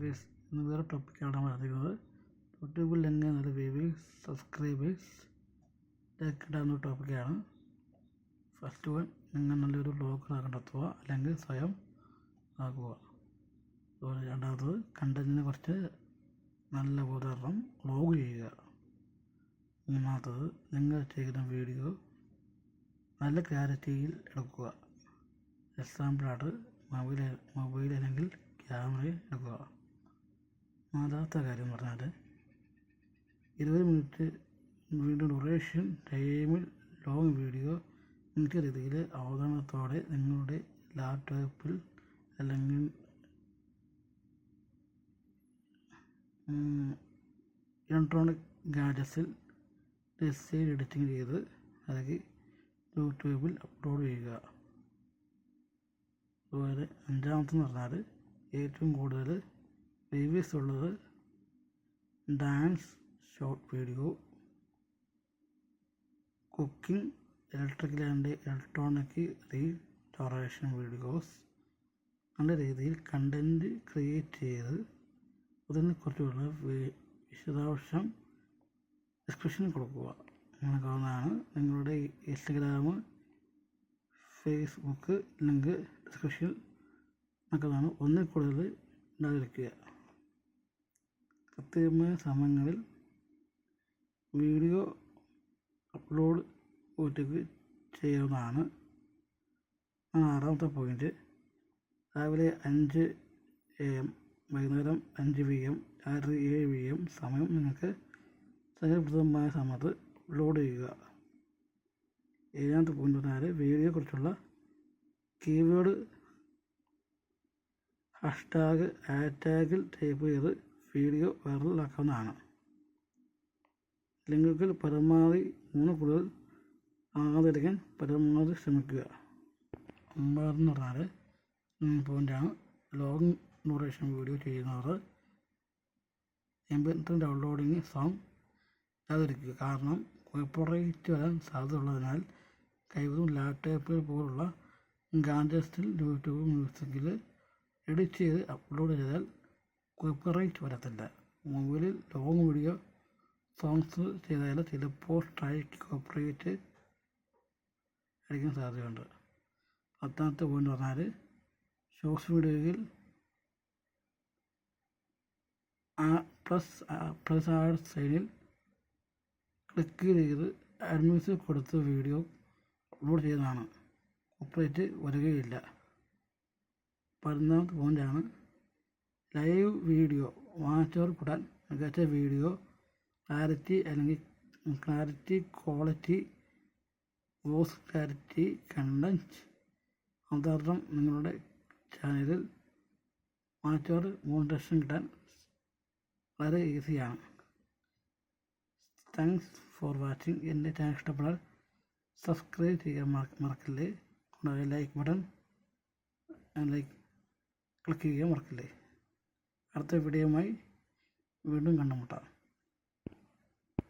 Guys ഇന്ന് വേറെ ടോപ്പിക്കാണ് നമ്മൾ അറിയുന്നത് യൂട്യൂബിൽ എങ്ങനെ നല്ല വ്യൂവേഴ്സ് സബ്സ്ക്രൈബേഴ്സ് ഇടാവുന്ന ടോപ്പിക്കാണ് ഫസ്റ്റ് വൺ നിങ്ങൾ നല്ലൊരു ബ്ലോഗർ കണ്ടെത്തുക അല്ലെങ്കിൽ സ്വയം ആകുക അതുപോലെ രണ്ടാമത്തത് കണ്ടന്റിനെ കുറിച്ച് നല്ല ബോധവരണം വ്ലോഗ് ചെയ്യുക. മൂന്നാമത്തത് നിങ്ങൾ ചെയ്യുന്ന വീഡിയോ നല്ല ക്ലാരിറ്റിയിൽ എടുക്കുക. എക്സാമ്പിളായിട്ട് മൊബൈൽ മൊബൈൽ അല്ലെങ്കിൽ ക്യാമറയിൽ എടുക്കുക. നാലാമത്തെ കാര്യം പറഞ്ഞാൽ ഇരുപത് മിനിറ്റ് വീഡിയോ ഡ്യൂറേഷൻ ടൈമിൽ ലോങ് വീഡിയോ എനിക്ക് രീതിയിൽ അവതരണത്തോടെ നിങ്ങളുടെ ലാപ്ടോപ്പിൽ അല്ലെങ്കിൽ ഇലക്ട്രോണിക് ഗാഡ്ജറ്റ്സിൽ ഡിസൈൻ എഡിറ്റിംഗ് ചെയ്ത് അല്ലെങ്കിൽ യൂട്യൂബിൽ അപ്ലോഡ് ചെയ്യുക. അതുപോലെ അഞ്ചാമത്തെന്ന് പറഞ്ഞാൽ ഏറ്റവും കൂടുതൽ വ്യൂവേഴ്സ് ഉള്ളത് dance short video cooking electrical and electronic restoration videos. നല്ല രീതിയിൽ കണ്ടന്റ് ക്രിയേറ്റ് ചെയ്ത് അതിനെക്കുറിച്ചുള്ള വിശദാംശം ഡിസ്ക്രിപ്ഷനിൽ കൊടുക്കുക. അങ്ങനെ കാണുന്നതാണ് നിങ്ങളുടെ ഇൻസ്റ്റഗ്രാം ഫേസ്ബുക്ക് ലിങ്ക് ഡിസ്ക്രിപ്ഷൻ നടക്കുന്നതാണ് ഒന്നിൽ കൂടുതൽ ഉണ്ടാതിരിക്കുക കൃത്യമായ സമയങ്ങളിൽ വീഡിയോ അപ്ലോഡ് യൂട്യൂബിൽ ചെയ്യുന്നതാണ് ആറാമത്തെ പോയിന്റ് രാവിലെ അഞ്ച് എ എം വൈകുന്നേരം അഞ്ച് പി എം രാത്രി ഏഴ് പി എം സമയം നിങ്ങൾക്ക് സൗകര്യപ്രദമായ സമയത്ത് അപ്ലോഡ് ചെയ്യുക. ഏഴാമത്തെ പോയിന്റ് പറഞ്ഞാൽ വീഡിയോയെക്കുറിച്ചുള്ള കീവേഡ് ഹാഷ്ടാഗ് ഹാഷ്ടാഗിൽ ടൈപ്പ് ചെയ്ത് വീഡിയോ വൈറലാക്കാവുന്നതാണ്. ലിങ്കുകൾ പരമാവധി മൂന്ന് കൂടുതൽ ആകാതിരിക്കാൻ പരമാവധി ശ്രമിക്കുക. ഒമ്പതെന്ന് പറഞ്ഞാൽ പോയിന്റാണ് ലോങ് ഡ്യൂറേഷൻ വീഡിയോ ചെയ്യുന്നവർ എംബിന്റെ ഡൗൺലോഡിങ് സോങ് ഇല്ലാതിരിക്കുക കാരണം കോപ്പറേറ്റ് വരാൻ സാധ്യതയുള്ളതിനാൽ കൈവരും ലാപ്ടോപ്പുകൾ പോലുള്ള ഗാഡ്ജറ്റ്സിൽ യൂട്യൂബ് മ്യൂസിക്കിൽ എഡിറ്റ് ചെയ്ത് അപ്ലോഡ് ചെയ്താൽ കോപ്പറേറ്റ് വരത്തില്ല. മൊബൈലിൽ ലോങ് വീഡിയോ സോങ്സ് ചെയ്താൽ ചിലപ്പോൾ സ്ട്രൈക്ക് കോപ്പിറൈറ്റ് അടിക്കാൻ സാധ്യതയുണ്ട്. പത്താമത്തെ പോയിന്റ് പറഞ്ഞാൽ ഷോർട്സ് വീഡിയോയിൽ പ്ലസ് പ്ലസ് ആഡ് സൈഡിൽ ക്ലിക്ക് ചെയ്ത് അഡ്മിഷൻ കൊടുത്ത് വീഡിയോ അപ്ലോഡ് ചെയ്തതാണ്. കോപ്പറേറ്റ് വരികയില്ല. പതിനൊന്നാമത്തെ പോയിന്റാണ് ലൈവ് വീഡിയോ വാച്ചവർ കൂടാൻ മികച്ച വീഡിയോ ക്ലാരിറ്റി അല്ലെങ്കിൽ clarity quality voice clarity content അവതരണം നിങ്ങളുടെ ചാനലിൽ വാച്ചവർ മോണിറ്റേഷൻ കിട്ടാൻ വളരെ ഈസിയാണ്. താങ്ക്സ് ഫോർ വാച്ചിങ് എന്റെ ചാനൽ ഇഷ്ടപ്പെടാൻ സബ്സ്ക്രൈബ് ചെയ്യാൻ മറക്കല്ലേ? കൂടാതെ ലൈക്ക് ബട്ടൺ ലൈക്ക് ക്ലിക്ക് ചെയ്യാൻ മറക്കല്ലേ? അടുത്ത വീഡിയോയുമായി വീണ്ടും കണ്ടുമുട്ടാം.